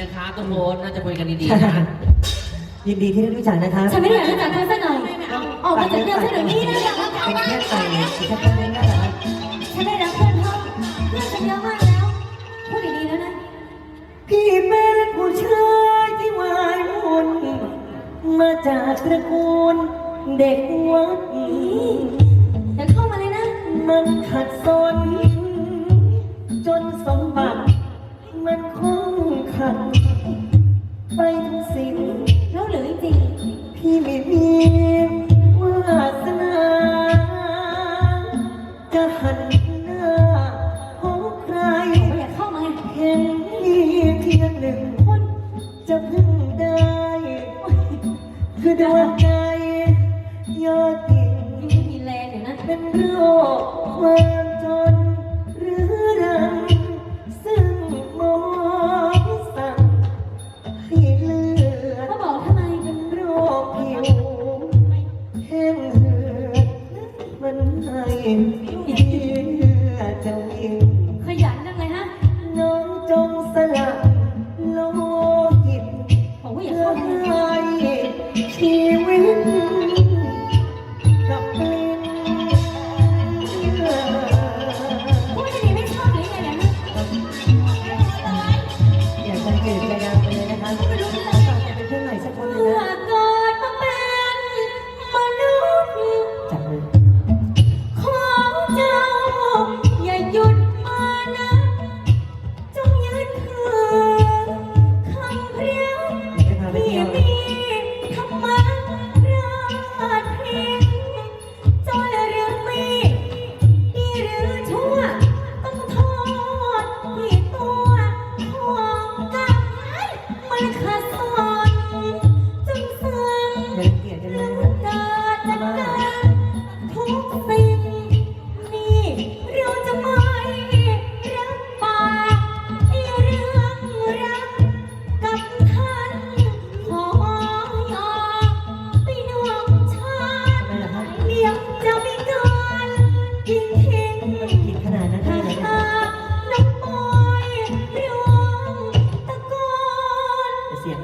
นะคะทุกคนน่าจะคุยกันดีๆนะยินดีที่ได้รู้จักนะครับฉันไม่ได้อยากรู้จักเธอสักหน่อย ออกมาจากเรื่องฉันเดี๋ยวนี้นะเป็นแค่ไก่แค่ต้นเล็กนะครับฉันได้รับเพื่อนเขาเพื่อนฉันเยอะมากแล้วพูดดีๆแล้วนะ พี่เป็นผู้ชายที่วายวุ่นมาจากตระกูลเด็กวัด ขัดไปทุกสิ่งแล้วเหลือจริงพี่ไม่มีวาสนาจะหันหน้าพบใครไม่อยาเข้ามาเห็นมีเพียงหนึ่งคนจะพึ่งได้ คือดวงใจยอดดิ่งมีแรงอยู่นะเป็นโรคความ ใ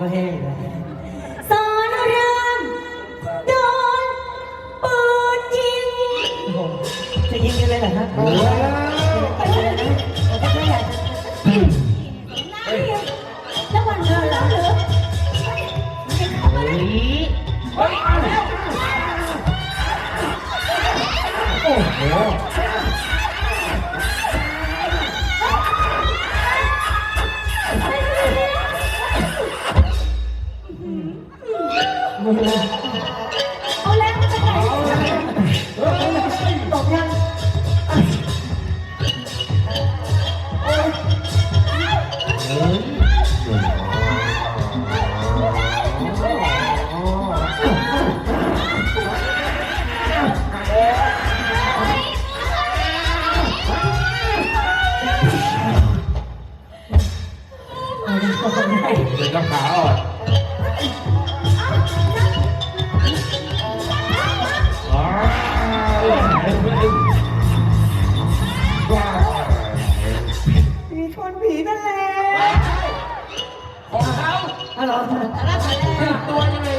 ก็แห้งอยู่แล้วสอนรามโดนปืนยิงโอ้โหจะยิงกันเลยเหรอครับ เป็นกระขาอ่อนมีคนผีนั่นแหละ เขาอ๋อเหรอตัวยังไง